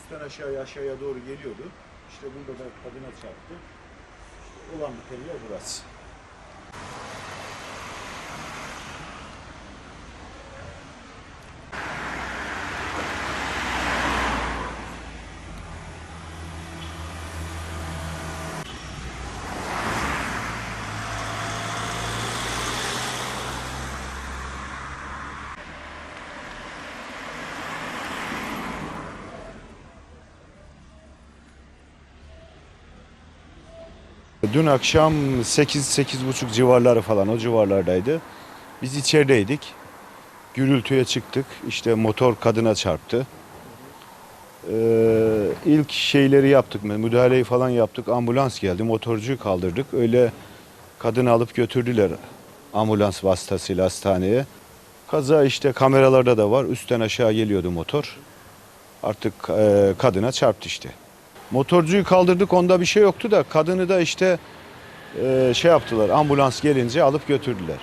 üstten aşağıya aşağıya doğru geliyordu. İşte burada da kadına çarptı. İşte olan biteni yer burası. Dün akşam 8-8.30 civarları falan o civarlardaydı. Biz içerideydik. Gürültüye çıktık. İşte motor kadına çarptı. Ee, ilk şeyleri yaptık. Müdahaleyi falan yaptık. Ambulans geldi. Motorcuyu kaldırdık. Öyle kadını alıp götürdüler ambulans vasıtasıyla hastaneye. Kaza işte kameralarda da var. Üstten aşağı geliyordu motor. Artık e, kadına çarptı işte. Motorcuyu kaldırdık onda bir şey yoktu da kadını da işte e, şey yaptılar ambulans gelince alıp götürdüler.